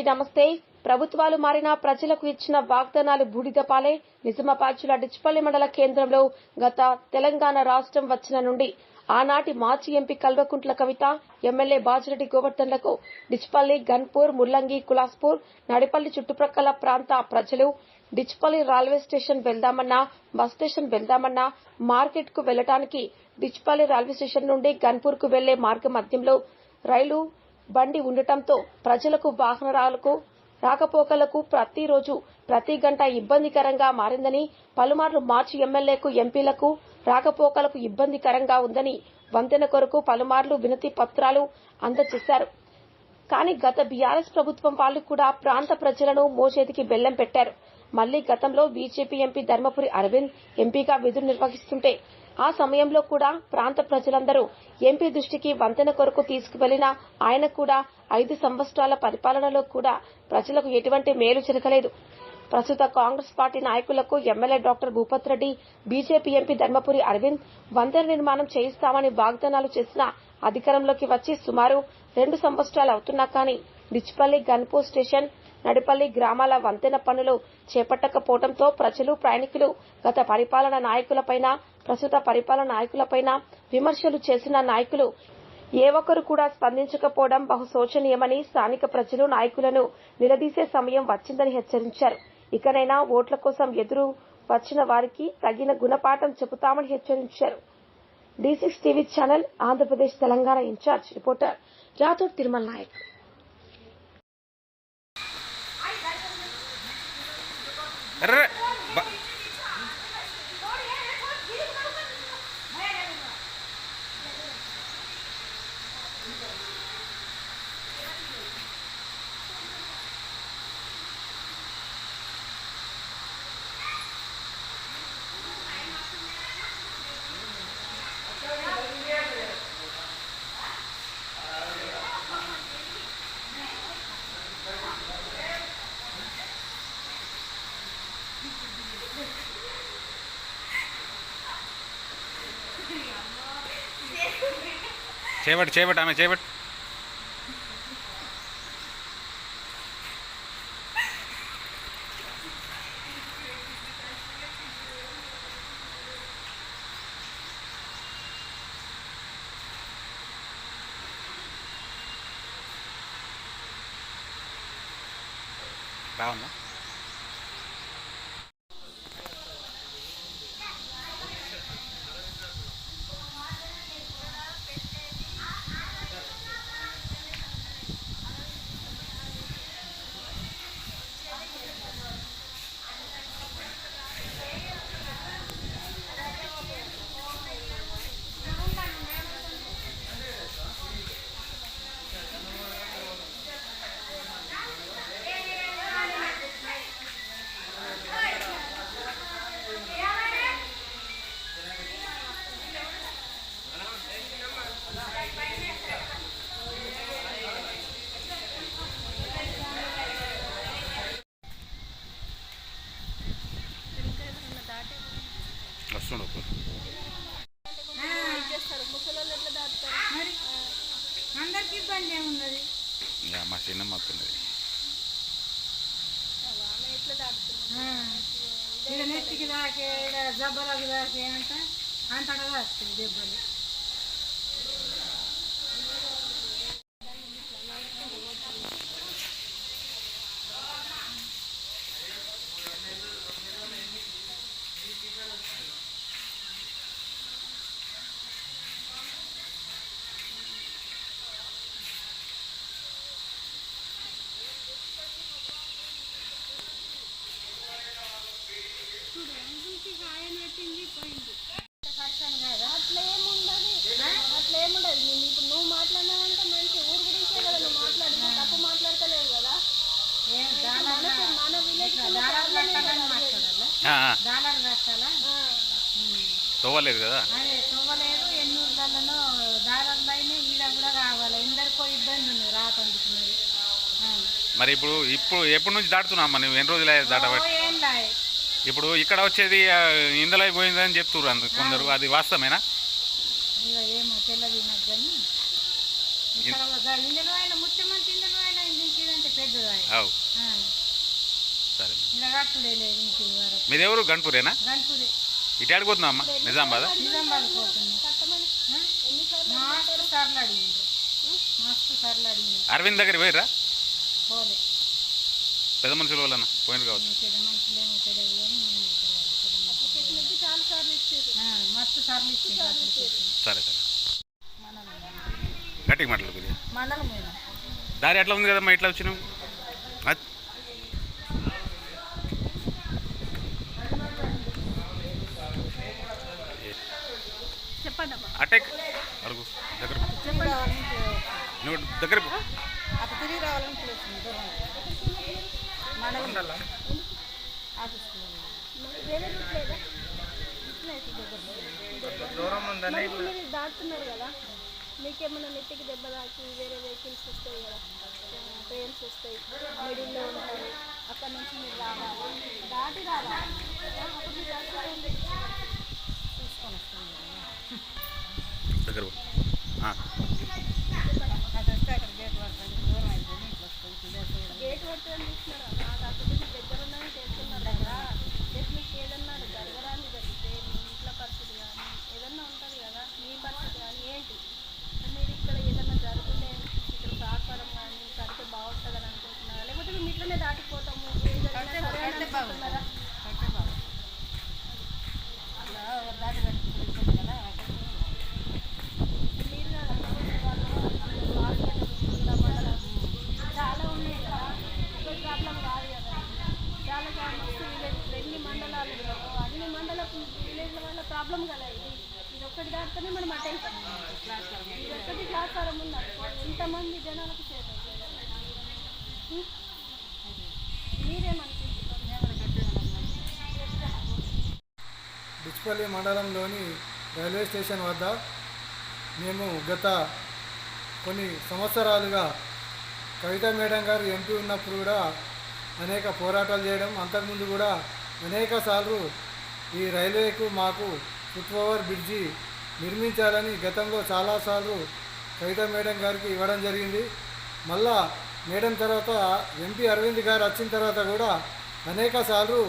TV నమస్తే ప్రభుత్వాలు మారినా ప్రజలకు ఇచ్చిన వాగ్దానాలు బూడిదపాలే నిజమపాచుల డిచ్పల్లి మండల కేంద్రంలో గత తెలంగాణ రాష్ట్రం వచ్చిన నుండి ఆనాటి మాజీ ఎంపీ కల్వకుంట్ల కవిత ఎమ్మెల్యే బాజిరెడ్డి గోవర్ధన్లకు డిచ్పల్లి గన్పూర్ ముల్లంగి కులాస్పూర్ నడిపల్లి చుట్టుప్రక్కల ప్రాంత ప్రజలు డిచ్పల్లి రైల్వే స్టేషన్ వెళ్దామన్నా బస్ స్టేషన్ వెళ్దామన్నా మార్కెట్కు వెళ్ళడానికి డిచ్పల్లి రైల్వే స్టేషన్ నుండి గన్పూర్కు వెళ్ళే మార్గ మధ్యంలో రైలు బండి ఉండటంతో ప్రజలకు వాహనాలకు రాకపోకలకు ప్రతిరోజు ప్రతి గంట ఇబ్బందికరంగా మారిందని పలుమార్లు మార్చి ఎమ్మెల్యేకు ఎంపీలకు రాకపోకలకు ఇబ్బందికరంగా ఉందని వంతెన కొరకు పలుమార్లు వినతి పత్రాలు అందజేశారు. కానీ గత బీఆర్ఎస్ ప్రభుత్వం వాళ్ళు కూడా ప్రాంత ప్రజలను మోచేతికి బెల్లం పెట్టారు. మళ్ళీ గతంలో బీజేపీ ఎంపీ ధర్మపురి అరవింద్ ఎంపీగా విధులు నిర్వహిస్తుంటే ఆ సమయంలో కూడా ప్రాంత ప్రజలందరూ ఎంపీ దృష్టికి వంతెన కొరకు తీసుకువెళ్ళిన ఆయన కూడా ఐదు సంవత్సరాల పరిపాలనలో కూడా ప్రజలకు ఎటువంటి మేలు జరగలేదు. ప్రస్తుత కాంగ్రెస్ పార్టీ నాయకులకు MLA doctor Bhupath Reddy BJP MP Dharmapuri Arvind వంతెన నిర్మాణం చేయిస్తామని వాగ్దానాలు చేసిన అధికారంలోకి వచ్చి సుమారు రెండు సంవత్సరాలు అవుతున్నా కానీ డిచ్పల్లి గన్పూర్ స్టేషన్ నడిపల్లి గ్రామాల వంతెన పనులు చేపట్టకపోవడంతో ప్రజలు ప్రయాణికులు గత పరిపాలన నాయకులపైన ప్రస్తుత పరిపాలన నాయకులపైన విమర్శలు చేసిన నాయకులు ఏ ఒక్కరు కూడా స్పందించకపోవడం బహు శోచనీయమని స్థానిక ప్రజలు నాయకులను నిలదీసే సమయం వచ్చిందని హెచ్చరించారు. ఇకనైనా ఓట్ల కోసం ఎదురు వచ్చిన వారికి తగిన గుణపాఠం చెబుతామని హెచ్చరించారు. D six TV channel Andhra Pradesh Telangana in charge reporter Rathod Tirumala Nayak. Rrr. చేపట్టు చేపట్టు ఆమె చేపట్టు. ఇక మా చిన్నమ్మ జబ్బలకు దాకే అంట అంతటా దెబ్బలు అట్లా ఏముండదు అట్లా ఏముండదు నేను ఇప్పుడు నువ్వు మాట్లాడినావంటే మంచి ఊరు గురించే కదా నువ్వు మాట్లాడి నువ్వు తప్పు మాట్లాడతలేవు కదా ఏం డాలర్ మనకు మన విలేజ్ డాలర్ కట్టాలని మాట్లాడాలా ఆ, ఆ, డాలర్ కట్టాలా తవ్వలేదు కదా? అదే తవ్వలేదు ఎన్ని ఊర్లలో డాలర్లు అయినా ఈడ కూడా కావాలి ఎందరికో ఇబ్బంది ఉంది. రాతందుకు మరి. ఇప్పుడు ఇప్పుడు ఎప్పటి నుంచి దాటుతున్నాం నువ్వు ఎన్ని రోజులు దాటబట్టి ఏం లాయ్ ఇప్పుడు ఇక్కడ వచ్చేది ఇందులో పోయిందని చెప్తున్నారు అంత కొందరు. అది అక్కడ ఇందులో ముత్యమంతి ఇందులో అయినా కట్టుడే లేదు ఇంటి వరకు. మీది ఎవరు గన్పూరేనా? గణపురి ఇటు ఆడిపోతున్నాం అమ్మ నిజామాబాద్? నిజామాబాద్ పోతుంది మస్తు సార్లు అడిగిండ్రు. మస్తు సార్లు అడిగిండ్రు. అరవింద్ దగ్గర పోయిర్రా? పోలే. పెద్ద మనుషుల వల్ల పోయింది కావచ్చు. పెద్ద తెలియదు కానీ మేము మస్తు సార్లు ఇచ్చిండ్రు సరే సరే. గట్టిగా మాట్లాడు కొద్దిగా మండలం మీద. దారి ఎట్లా ఉంది కదమ్మా? ఇట్లా వచ్చినావు అద్- చెప్పండి అమ్మా అటాక్ అడుగు దగ్గర పో. నువ్వు దగ్గర పో. అటు తిరిగి రావాలని పిలుస్తుంది దూరం మండలం ఆఫీస్కి మరి వేరే రూట్ లేదా. ఇట్లా అయితే దగ్గర ఇప్పుడు మీరు దాటుతున్నారు కదా మీకేమైనా నెత్తికి దెబ్బ తాకి వేరే వెహికల్స్ వస్తాయి కదా ట్రైన్స్ వస్తాయి మిడిల్లో ఉంటారు అక్కడ నుంచి మీరు రావాలి. దాటి రావాలి. దగ్గర పో. గేట్ పడుతుంది దూరం అయిపోయింది ఇట్లా వస్తుంది ఇదే సైడ్. గేట్ పడుతుందని చూస్తున్నారా నా కాకపోతే మీ దగ్గర ఉన్నాయని తెలుస్తున్నారు కదా రేపు మీకు ఏదన్నా జరగరాని జరిగితే మీ ఇంట్లో పరిస్థితి కానీ ఏదన్నా ఉంటుంది కదా మీ పరిస్థితి కానీ ఏంటి మీరు ఇక్కడ ఏదన్నా జరుగుతుంటే ఇక్కడ సహకారం కానీ కడితే బాగుంటుందని అనుకుంటున్నారా లేకపోతే మేము ఇట్లనే దాటిపోతాము ఏం జరిగినా సరే అని కడితే బాగుంటుంది అనుకుంటున్నారా? కడితే బాగుంటుంది అలా ఒక దాటి కట్టుకుంటుంది కదా అక్కడ మీరు కదా అనుకునే వాళ్ళు హాస్పిటల్ ఉందా మండలం చాలా ఉన్నాయి కదా ఒక ప్రాబ్లం కాదు కదా చాలా చాలా మస్తు విలేజ్ ఎన్ని మండలాలు ఉన్నాయో, అన్ని మండల విలేజ్ల వల్ల ప్రాబ్లం కదా ఇది. ఇది ఒక్కటి దాటితేనే మనం అటెండ్ ఇది ఒక్కటి క్లాసారం ఉన్నారు ఎంతమంది జనాలకు సేవ మీరేమనుకుంటున్నారు డిచ్పల్లి మండలంలోని రైల్వే స్టేషన్ వద్ద మేము గత కొన్ని సంవత్సరాలుగా కవిత మేడం గారు ఎంపీ ఉన్నప్పుడు కూడా అనేక పోరాటాలు చేయడం అంతకుముందు కూడా అనేక సార్లు ఈ రైల్వేకు మాకు ఫుట్ ఓవర్ బ్రిడ్జి నిర్మించాలని గతంలో చాలాసార్లు కవిత మేడం గారికి ఇవ్వడం జరిగింది. మళ్ళా మేడం తర్వాత ఎంపీ అరవింద్ గారు వచ్చిన తర్వాత కూడా అనేక సార్లు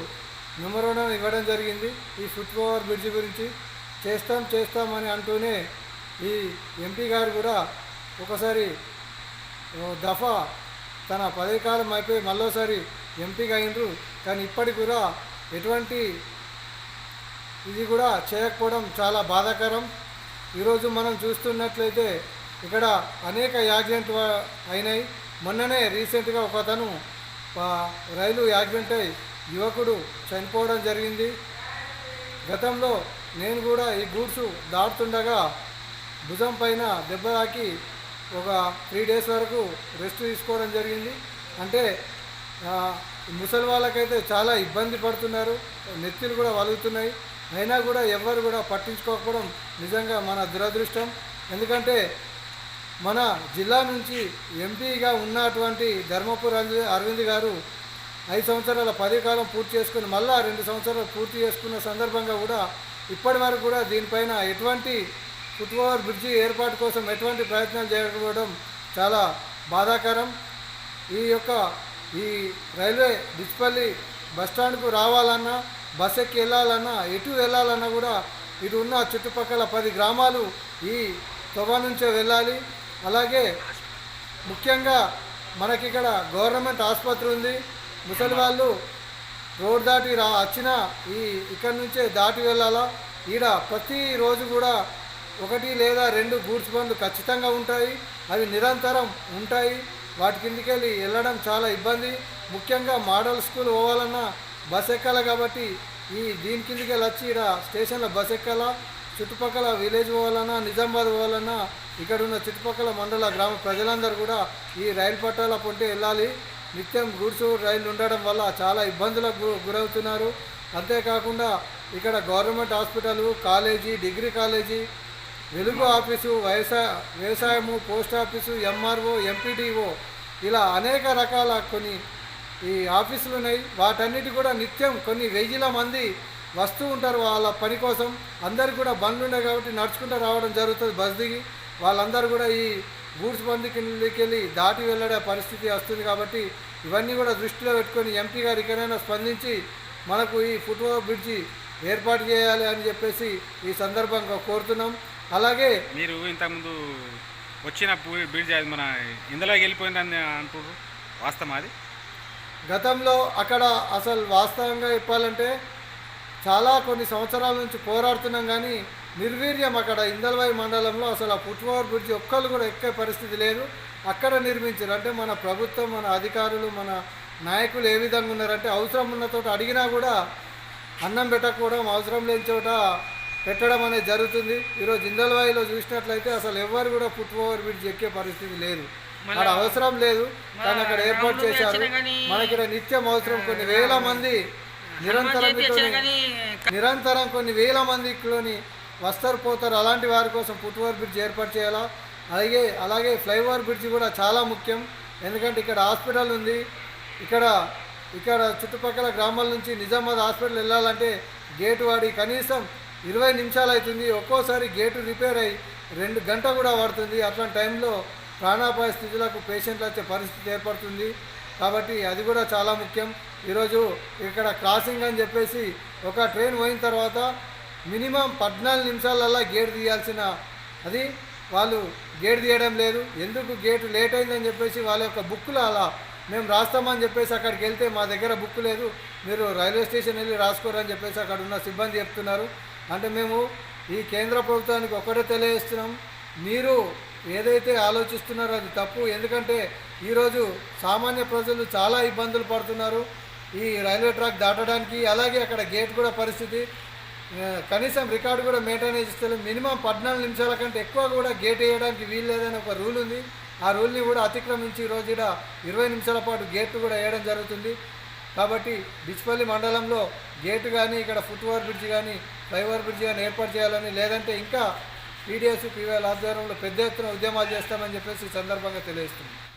మెమోరాండం ఇవ్వడం జరిగింది. ఈ ఫుట్ ఓవర్ బ్రిడ్జి గురించి చేస్తాం చేస్తామని అంటూనే ఈ ఎంపీ గారు కూడా ఒకసారి దఫా తన పదవి కాలం అయిపోయి మళ్ళోసారి ఎంపీగా అయినరు. కానీ ఇప్పటికి కూడా ఎటువంటి ఇది కూడా చేయకపోవడం చాలా బాధాకరం. ఈరోజు మనం చూస్తున్నట్లయితే ఇక్కడ అనేక యాక్సిడెంట్ అయినాయి. మొన్ననే రీసెంట్గా ఒక అతను రైలు యాక్సిడెంట్ అయి యువకుడు చనిపోవడం జరిగింది. గతంలో నేను కూడా ఈ గూడ్స్ దాటుతుండగా భుజం పైన దెబ్బ తాకి ఒక త్రీ డేస్ వరకు రెస్ట్ తీసుకోవడం జరిగింది. అంటే ముసలి వాళ్ళకైతే చాలా ఇబ్బంది పడుతున్నారు. నెత్తిలు కూడా వలుగుతున్నాయి. అయినా కూడా ఎవ్వరు కూడా పట్టించుకోకపోవడం నిజంగా మన దురదృష్టం. ఎందుకంటే మన జిల్లా నుంచి ఎంపీగా ఉన్నటువంటి ధర్మపురి అరవింద్ గారు ఐదు సంవత్సరాల పదవి కాలం పూర్తి చేసుకుని మళ్ళా రెండు సంవత్సరాలు పూర్తి చేసుకున్న సందర్భంగా కూడా ఇప్పటి వరకు కూడా దీనిపైన ఎటువంటి ఫుట్ఓవర్ బ్రిడ్జి ఏర్పాటు కోసం ఎటువంటి ప్రయత్నాలు చేయకపోవడం చాలా బాధాకరం. ఈ యొక్క ఈ రైల్వే డిచ్పల్లి బస్టాండ్కు రావాలన్నా బస్ ఎక్కి వెళ్ళాలన్నా ఎటు వెళ్ళాలన్నా కూడా ఇటు ఉన్న చుట్టుపక్కల పది గ్రామాలు ఈ తొవ నుంచే వెళ్ళాలి. అలాగే ముఖ్యంగా మనకి ఇక్కడ గవర్నమెంట్ ఆసుపత్రి ఉంది. ముసలి వాళ్ళు రోడ్ దాటి రా వచ్చిన ఈ ఇక్కడ నుంచే దాటి వెళ్ళాలా? ఈడ ప్రతిరోజు కూడా ఒకటి లేదా రెండు గూడ్స్ బండ్లు ఖచ్చితంగా ఉంటాయి. అవి నిరంతరం ఉంటాయి. వాటి కిందికి వెళ్ళి వెళ్ళడం చాలా ఇబ్బంది. ముఖ్యంగా మోడల్ స్కూల్ పోవాలన్నా బస్ ఎక్కాలి కాబట్టి ఈ దీని కిందకి వెళ్ళి వచ్చి ఇక్కడ స్టేషన్లో బస్ ఎక్కాలా చుట్టుపక్కల విలేజ్ పోవాలన్నా నిజామాబాద్ పోవాలన్నా ఇక్కడ ఉన్న చుట్టుపక్కల మండల గ్రామ ప్రజలందరూ కూడా ఈ రైలు పట్టాల పొంటే వెళ్ళాలి. నిత్యం గూడ్స్ రైలు ఉండడం వల్ల చాలా ఇబ్బందులకు గు- గురవుతున్నారు. అంతేకాకుండా ఇక్కడ government hospital college degree college వెలుగు ఆఫీసు వ్యవసాయ వ్యవసాయము పోస్ట్ ఆఫీసు ఎంఆర్ఓ ఎంపీడీఓ ఇలా అనేక రకాల కొన్ని ఈ ఆఫీసులు ఉన్నాయి వాటన్నిటి కూడా నిత్యం కొన్ని వెయ్యిల మంది వస్తూ ఉంటారు వాళ్ళ పని కోసం. అందరు కూడా బండ్లు ఉన్నాయి కాబట్టి నడుచుకుంటూ రావడం జరుగుతుంది బస్ దిగి. వాళ్ళందరూ కూడా ఈ గూడ్స్ బందికి దాటి వెళ్ళడే పరిస్థితి వస్తుంది కాబట్టి ఇవన్నీ కూడా దృష్టిలో పెట్టుకొని ఎంపీ గారు ఇకనైనా స్పందించి మనకు ఈ ఫుట్ఓవర్ బ్రిడ్జి ఏర్పాటు చేయాలి అని చెప్పేసి ఈ సందర్భంగా కోరుతున్నాం. అలాగే మీరు ఇంతకుముందు వచ్చిన బ్రిడ్జ్ అది మన ఇందులోకి వెళ్ళిపోయిందని అంటున్నారు వాస్తవం అది? గతంలో అక్కడ అసలు వాస్తవంగా చెప్పాలంటే చాలా కొన్ని సంవత్సరాల నుంచి పోరాడుతున్నాం కానీ నిర్వీర్యం అక్కడ ఇందల్వాయి మండలంలో అసలు ఆ ఫుట్ గురించి ఒక్కరు కూడా ఎక్కే పరిస్థితి లేదు. అక్కడ నిర్మించారు. అంటే మన ప్రభుత్వం మన అధికారులు మన నాయకులు ఏ విధంగా ఉన్నారంటే అవసరం ఉన్న చోట అడిగినా కూడా అన్నం పెట్టకపోవడం అవసరం లేని చోట పెట్టడం అనేది జరుగుతుంది. ఈరోజు ఇందల్వాయిలో చూసినట్లయితే అసలు ఎవరు కూడా ఫుట్ ఓవర్ బ్రిడ్జ్ ఎక్కే పరిస్థితి లేదు. అక్కడ అవసరం లేదు. కానీ అక్కడ ఏర్పాటు చేశారు మనకి ఇక్కడ నిత్యం అవసరం కొన్ని వేల మంది నిరంతరం నిరంతరం కొన్ని వేల మందిలోని వస్తారు పోతారు. అలాంటి వారి కోసం ఫుట్ ఓవర్ బ్రిడ్జ్ ఏర్పాటు చేయాలా? అలాగే అలాగే ఫ్లైఓవర్ బ్రిడ్జ్ కూడా చాలా ముఖ్యం. ఎందుకంటే ఇక్కడ హాస్పిటల్ ఉంది. ఇక్కడ ఇక్కడ చుట్టుపక్కల గ్రామాల నుంచి నిజామాబాద్ హాస్పిటల్ వెళ్ళాలంటే గేటు వాడి కనీసం ఇరవై నిమిషాలు అవుతుంది. ఒక్కోసారి గేటు రిపేర్ అయ్యి రెండు గంట కూడా పడుతుంది అట్లాంటి టైంలో ప్రాణాపాయ స్థితులకు పేషెంట్లు వచ్చే పరిస్థితి ఏర్పడుతుంది. కాబట్టి అది కూడా చాలా ముఖ్యం. ఈరోజు ఇక్కడ క్రాసింగ్ అని చెప్పేసి ఒక ట్రైన్ పోయిన తర్వాత మినిమం పద్నాలుగు నిమిషాలల్లా గేట్ తీయాల్సిన అది వాళ్ళు గేట్ తీయడం లేదు. ఎందుకు గేటు లేట్ అయిందని చెప్పేసి వాళ్ళ యొక్క బుక్లు అలా మేము రాస్తామని చెప్పేసి అక్కడికి వెళ్తే మా దగ్గర బుక్ లేదు. మీరు రైల్వే స్టేషన్ వెళ్ళి రాసుకోరని చెప్పేసి అక్కడ ఉన్న సిబ్బంది చెప్తున్నారు. అంటే మేము ఈ కేంద్ర ప్రభుత్వానికి ఒకటే తెలియజేస్తున్నాం. మీరు ఏదైతే ఆలోచిస్తున్నారో అది తప్పు. ఎందుకంటే ఈరోజు సామాన్య ప్రజలు చాలా ఇబ్బందులు పడుతున్నారు. ఈ రైల్వే ట్రాక్ దాటడానికి అలాగే అక్కడ గేట్ కూడా పరిస్థితి. కనీసం రికార్డు కూడా మెయింటైన్ చేస్తారు మినిమం పద్నాలుగు నిమిషాల కంటే ఎక్కువ కూడా గేట్ వేయడానికి వీలు లేదని ఒక రూల్ ఉంది. ఆ రూల్ని కూడా అతిక్రమించి ఈరోజు ఇక్కడ ఇరవై నిమిషాల పాటు గేట్ కూడా వేయడం జరుగుతుంది. కాబట్టి బిచ్పల్లి మండలంలో గేటు కానీ ఇక్కడ ఫుట్ ఓవర్ బ్రిడ్జ్ కానీ ఫ్లైఓవర్ బ్రిడ్జ్ కానీ ఏర్పాటు చేయాలని లేదంటే ఇంకా పీడిఎస్ పీవీఎల్ ఆధ్వర్యంలో పెద్ద ఎత్తున ఉద్యమాలు చేస్తామని చెప్పేసి ఈ సందర్భంగా తెలియజేస్తుంది